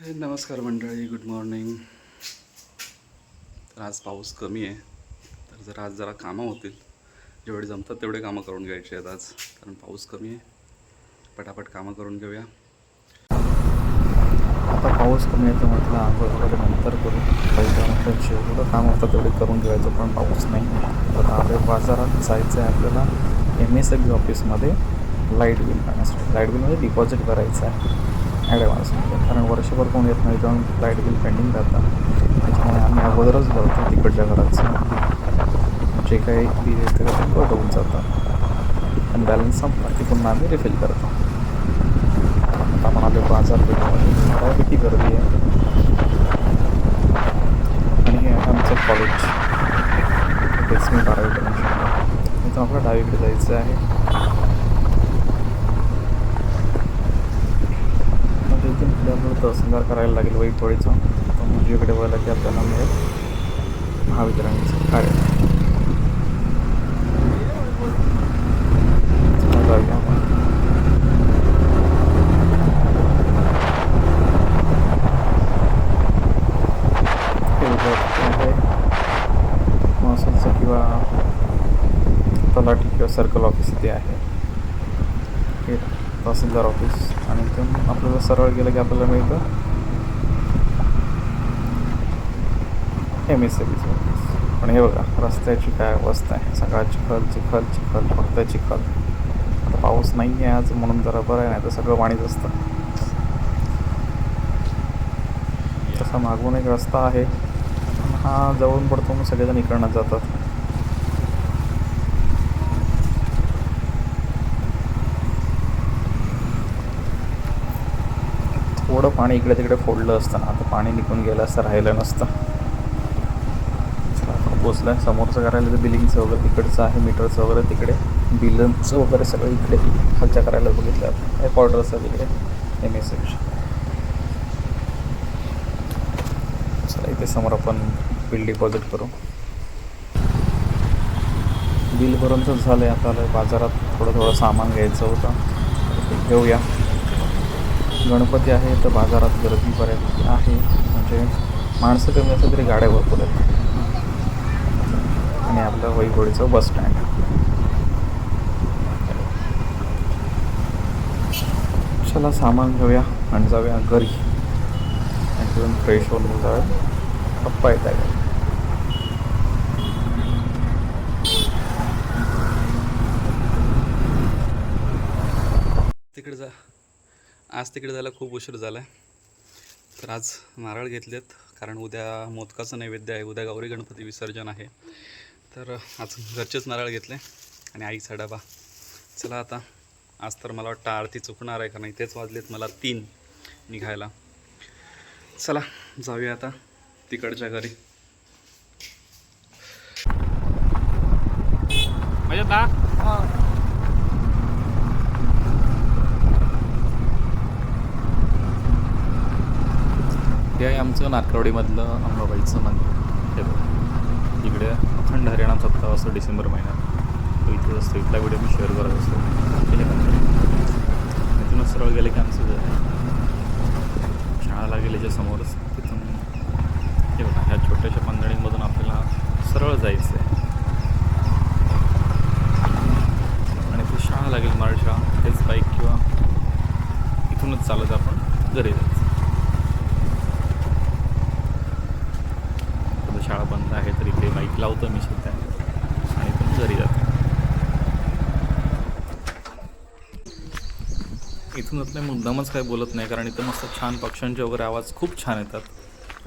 नमस्कार मंडळी good morning तर आज पाऊस कमी आहे. तर जर आज जरा कामं होतील. जेवढे जमतात तेवढे कामं करून घ्यायचे आहेत आज कारण पाऊस कमी आहे. पटापट कामं करून घेऊया. आता पाऊस कमी आहे तर म्हटलं आंघोळ वगैरे नंतर करू. पहिलं म्हटलं जेवढं काम होतं तेवढे करून घ्यायचं पण पाऊस नाही. तर आपल्या बाजारात जायचं आहे आपल्याला एम एस एफ ऑफिसमध्ये लाइट बिल भरण्यासाठी लाइट बिलमध्ये डिपॉझिट करायचं आहे. ॲडव्हान्स कारण वर्षभर कोण येत नाही जाऊन लाइट बिल पेंडिंग राहतात त्याच्यामुळे आम्ही अगोदरच भरतो तिकडच्या घराचं जे काही बिल येतं ते कट होऊन जातं आणि बॅलन्स संपला की पुन्हा आम्ही रिफिल करतो आता म्हणाले पाच हजार रुपये किती गर्दी आहे आणि आमचं कॉलेज तेच मी बारावी करून शिकलो इथं आपल्याला डावीकडे जायचं आहे म्हणजे इथून पुढे आपल्याला करायला लागेल वैपळीचं तर म्हणजे इकडे वळलं की आपल्याला मिळेल महावितरणचं कार्य. महसूलचं किंवा तलाठी किंवा सर्कल ऑफिस इथे आहे. तहसीलदार ऑफिस आणि इथून आपल्याला सरळ गेलं की आपल्याला मिळतं एम एस ऑफिस पण हे बघा रस्त्याची काय अवस्था आहे? सगळा चिखल चिखल चिखल फक्त चिखल. आता पाऊस नाही आहे आज म्हणून जरा बरं आहे नाही तर सगळं पाणीच असतं. तसा मागून एक रस्ता आहे. पण हा जवळून पडतो मग सगळेजण इकडनं जातात. थोडं पाणी इकडे तिकडे फोडलं असतं ना आता पाणी निघून गेलं असतं राहिलं नसतं. चला, पोचलं आहे समोरचं करायला तर बिलिंगचं वगैरे तिकडचं आहे मीटरचं वगैरे तिकडे बिलचं वगैरे सगळं इकडे खालच्या करायला बघितलं आपण एक ऑर्डर असतात तिकडे एम एस चला इथे समोर आपण बिल डिपॉझिट करू. बिल भरूनच झालं आहे आता आलं बाजारात. थोडं थोडं सामान घ्यायचं होतं. घेऊया. गणपती आहे तर बाजारात गर्दी बऱ्यापैकी आहे. म्हणजे माणसं कमी असलं तरी गाड्या भरपूर आहेत. आणि आपलं वैभवडीचं बस स्टँड चला सामान घेऊया आणि जाऊया घरी. आणि तिथून फ्रेश होऊन जाऊया. पप्पा येत आहे तिकडे जा. आज तिकडे जायला खूप उशीर झाला आहे तर आज नारळ घेतलेत कारण उद्या मोदकाचं नैवेद्य आहे. उद्या गौरी गणपती विसर्जन आहे. तर आज घरचेच नारळ घेतले आणि आईचा डबा. चला आता आज तर मला वाटतं आरती चुकणार आहे कारण इथेच वाजलेत मला तीन निघायला. चला जाऊया आता तिकडच्या घरी. म्हणजे हे आहे आमचं नारकवडीमधलं अंबाबाईचं मंदिर. हे बघा. इकडे अखंड हरियाणा सप्ताह असतो डिसेंबर महिन्यात. तो इथे असतो. इथला व्हिडिओ मी शेअर करत असतो. हे मंदिर इथूनच सरळ गेले की आमचं घर. आहे गेल्याच्या समोरच तिथून. हे बघा ह्या छोट्याशा पंधरणीमधून आपल्याला सरळ जायचं आहे आणि ती शाळा लागेल मराठी शाळा तेच बाईक किंवा इथूनच चालत आपण घरी जायचं आता शाळा बंद आहे तर इथे बाईक लावतो मी सध्या आणि पण घरी जातो इथूनच नाही मुद्दामच काय बोलत नाही कारण इथं मस्त छान पक्ष्यांचे वगैरे आवाज खूप छान येतात.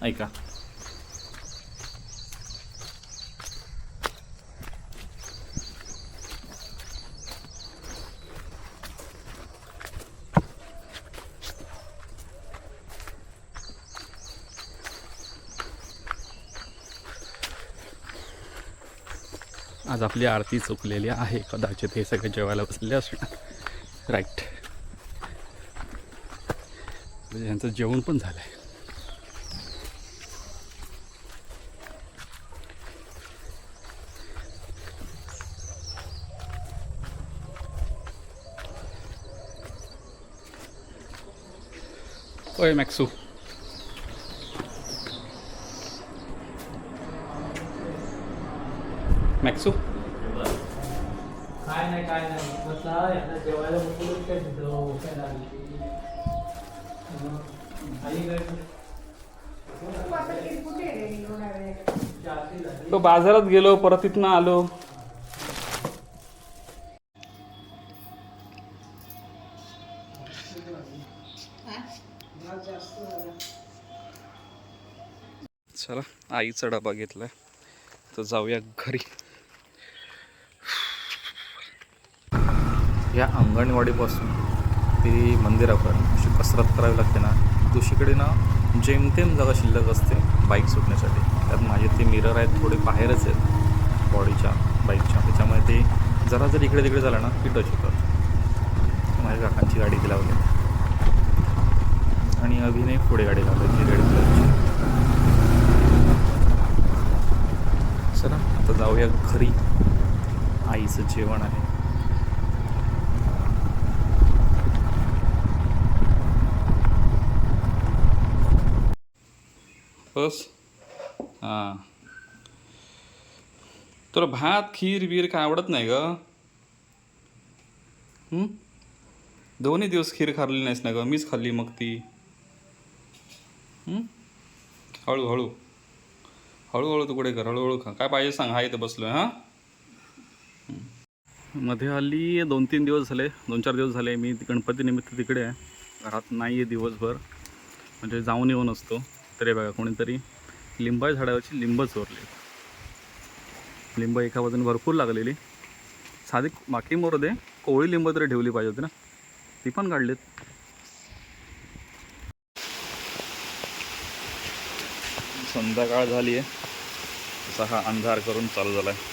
ऐका. आज आपली आरती चुकलेली आहे. कदाचित हे सगळे जेवायला बसलेले असणार. राईट म्हणजे यांचं जेवण पण झालं आहे Oi, मॅक्सू. मॅक्सू काय नाही काय नाही. म्हटलं यांना जेवायला काय तिथं लागली. तो बाजारात गेलो परत तिथनं आलो. चला आईचा डबा घेतलाय. तर जाऊया घरी. या अंगणवाडीपासून ती मंदिरापर्यंत अशी कसरत करावी लागते ना दुसरीकडे ना जेमतेम जागा शिल्लक असते बाईक सुटण्यासाठी. त्यात माझे ते मिरर आहेत थोडे बाहेरच आहेत बॉडीच्या बाईकच्या त्याच्यामुळे ते जरा जर इकडे तिकडे झालं ना की टच होतात माझ्या काकांची गाडी ती लावली. आणि अभिनय पुढे गाडी लावली रेड कलरची. चला आता जाऊया घरी. आईचं जेवण आहे. बस हां. तुला भात खीर बीर काय आवडत नाही ग? दोन्ही दिवस खीर खाल्ली नाहीस ना ग? मीच खाल्ली मग ती. हळूहळू. हळूहळू तू कुठे कर? हळूहळू खा. काय पाहिजे सांग? हा इथं बसलोय हां? मध्ये हल्ली दोन तीन दिवस झाले दोन चार दिवस झाले मी गणपतीनिमित्त तिकडे आहे. घरात नाही आहे दिवसभर. म्हणजे जाऊन येऊन असतो. तरी बघा कोणीतरी लिंबा झाडावरची लिंब चोरली. लिंब एका बाजूने भरपूर लागलेली. साधी बाकी मोरदे कोळी कोवळी लिंब तरी ठेवली पाहिजे होती ना. ती पण काढलीत. संध्याकाळ झाली आहे असा हा अंधार करून चालू झाला आहे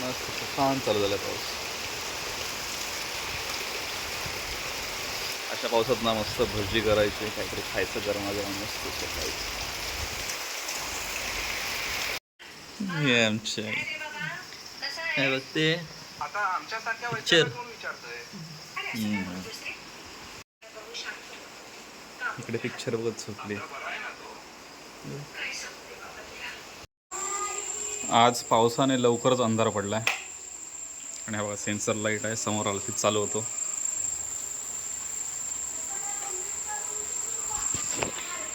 मस्त छान चालू झाला पाऊस. अशा पावसात ना मस्त भजी करायची काहीतरी खायचं गरमागरम मस्त सकाळी. हे आमची. काय बघते पिक्चर. इकडे पिक्चर बघत झोपली. आज पावसाने लवकरच अंधार पडलाय. आणि हा बघा सेन्सर लाइट आहे समोर आला की चालू होतो.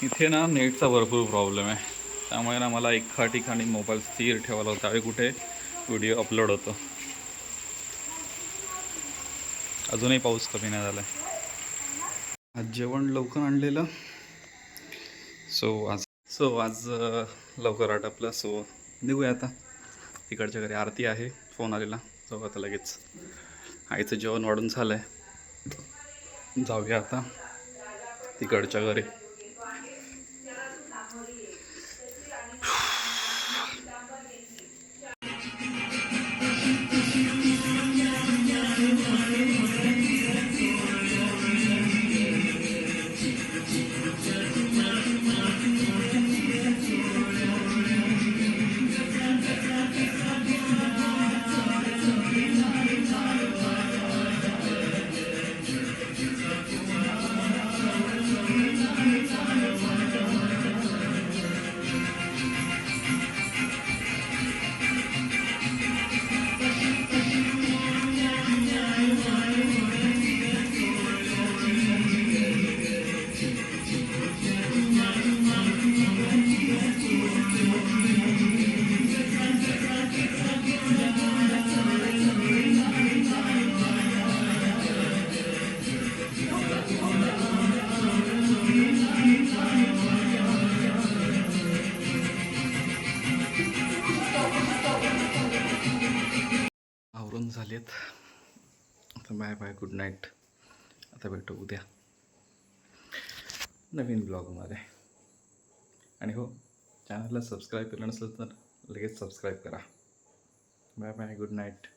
इथे ना नेटचा भरपूर प्रॉब्लेम आहे. त्यामुळे ना मला एका ठिकाणी मोबाईल स्थिर ठेवायला होता. त्यावेळी कुठे व्हिडिओ अपलोड होतो. अजूनही पाऊस कमी नाही झाला आज जेवण लवकर आणलेलं. सो आज सो आज लवकर आटपलं. सो निघूया आता. तिकडच्या घरी आरती आहे. फोन आलेला. जाऊ आता लगेच. आईचं जेवण वाढून झालं आहे जाऊया आता. तिकडच्या घरी. झाले झालेत. आता बाय बाय गुड नाईट आता भेटू उद्या. नवीन ब्लॉगमध्ये आणि हो चॅनलला सबस्क्राईब केलं नसेल तर लगेच सबस्क्राईब करा. Bye bye good night